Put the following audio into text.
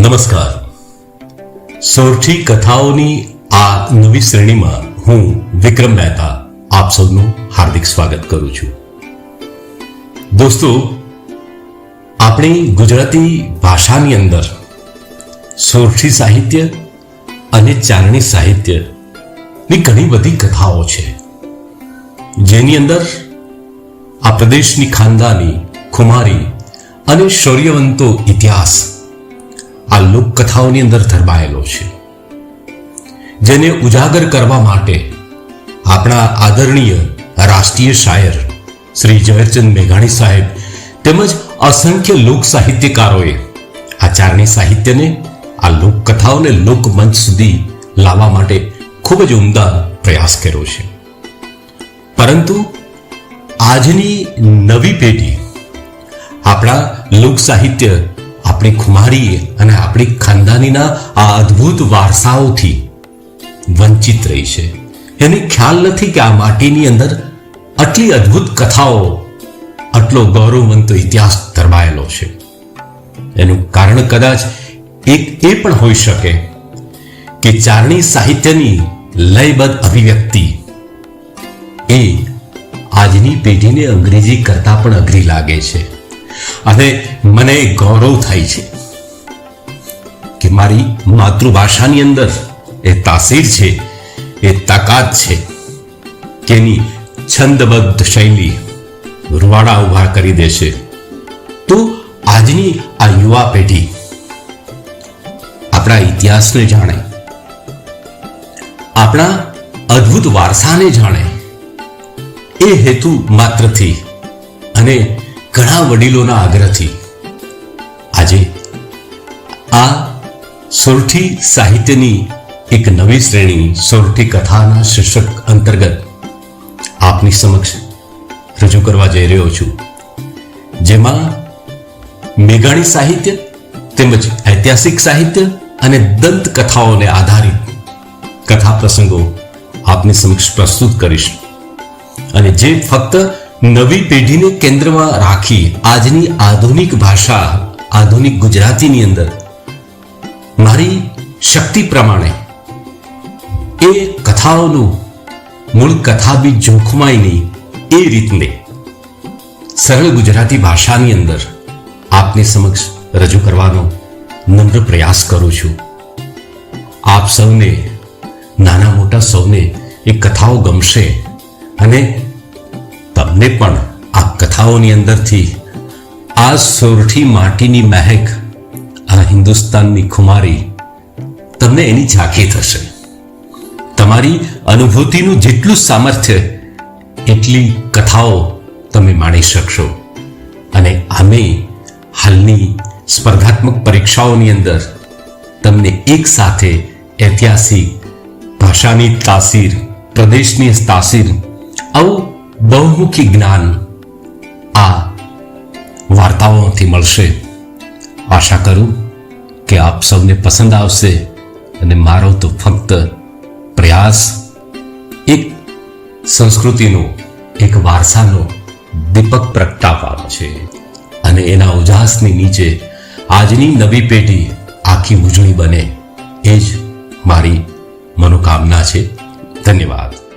નમસ્કાર. સોરઠી કથાઓની આ નવી શ્રેણીમાં હું વિક્રમ મહેતા આપ સૌનું હાર્દિક સ્વાગત કરું છું. દોસ્તો, આપણી ગુજરાતી ભાષાની અંદર સોરઠી સાહિત્ય અને ચારણી સાહિત્યની ઘણી બધી કથાઓ છે. જેની અંદર આ પ્રદેશની ખાનદાની, ખુમારી અને શૌર્યવંતો ઇતિહાસ આ લોકકથાઓની અંદર ધરબાયેલો છે. જેને ઉજાગર કરવા માટે આપણા આદરણીય રાષ્ટ્રીય શાયર શ્રી ઝવેરચંદ મેઘાણી સાહેબ તેમજ અસંખ્ય લોક સાહિત્યકારોએ આ ચારણી સાહિત્યને, આ લોકકથાઓને લોકમંચ સુધી લાવવા માટે ખૂબ જ ઉમદા પ્રયાસ કર્યો છે. પરંતુ આજની નવી પેઢી આપણા લોક સાહિત્ય આપણી ખુમારી અને આપણી ખાનદાનીના આ અદ્ભુત વારસાઓથી વંચિત રહી છે. એને ખ્યાલ નથી કે આ માટીની અંદર આટલી અદ્ભુત કથાઓ, આટલો ગૌરવવંતો ઇતિહાસ ધરવાયેલો છે. એનું કારણ કદાચ એક એ પણ હોઈ શકે કે ચારણી સાહિત્યની લયબદ્ધ અભિવ્યક્તિ એ આજની પેઢીને અંગ્રેજી કરતા પણ અઘરી લાગે છે. અને મને ગૌરવ થાય છે કે મારી માતૃભાષાની અંદર એ તાસીર છે, એ તાકાત છે એની છંદબદ્ધ શૈલી રૂવાડા ઊભા કરી દેશે તો આજની આ યુવા પેઢી આપણા ઇતિહાસને જાણે, આપણા અદ્ભુત વારસાને જાણે, એ હેતુ માત્રથી અને ઘણા વડીલોના આગ્રહથી આજે આ સોરઠી સાહિત્યની એક નવી શ્રેણી, સોરઠી કથાના શીર્ષક અંતર્ગત આપની સમક્ષ રજૂ કરવા જઈ રહ્યો છું. જેમાં મેઘાણી સાહિત્ય તેમજ ઐતિહાસિક સાહિત્ય અને દંત કથાઓને આધારિત કથા પ્રસંગો આપની સમક્ષ પ્રસ્તુત કરીશ. અને જે ફક્ત નવી પેઢીને કેન્દ્રમાં રાખી આજની આધુનિક ભાષા, આધુનિક ગુજરાતીની અંદર. મારી શક્તિ પ્રમાણે એ કથાઓનું મૂળ કથા બી જોખમાય નહીં એ રીતને સરળ ગુજરાતી ભાષાની અંદર આપની સમક્ષ રજૂ કરવાનો નમ્ર પ્રયાસ કરું છું. આપ સૌને, નાના મોટા સૌને એ કથાઓ ગમશે અને તમને પણ આ કથાઓની અંદરથી આ સોરઠી માટીની મહેક, આ હિન્દુસ્તાનની ખુમારી તમને એની ઝાંખી થશે. તમારી અનુભૂતિનું જેટલું સામર્થ્ય, એટલી કથાઓ તમે માણી શકશો. અને આમે હાલની સ્પર્ધાત્મક પરીક્ષાઓની અંદર તમને એક સાથે ઐતિહાસિક, ભાષાની તાસીર, પ્રદેશની તાસીર, આવું બહુમુખી જ્ઞાન આ વાર્તાઓથી મળશે. આશા કરું કે આપ સૌને પસંદ આવશે અને મારો તો ફક્ત પ્રયાસ, એક સંસ્કૃતિનો, એક વારસાનો દીપક પ્રગટાવવાનો છે. અને એના ઉજાસની નીચે આજની નવી પેઢી આખી ઉજળી બને. એ જ મારી મનોકામના છે. ધન્યવાદ.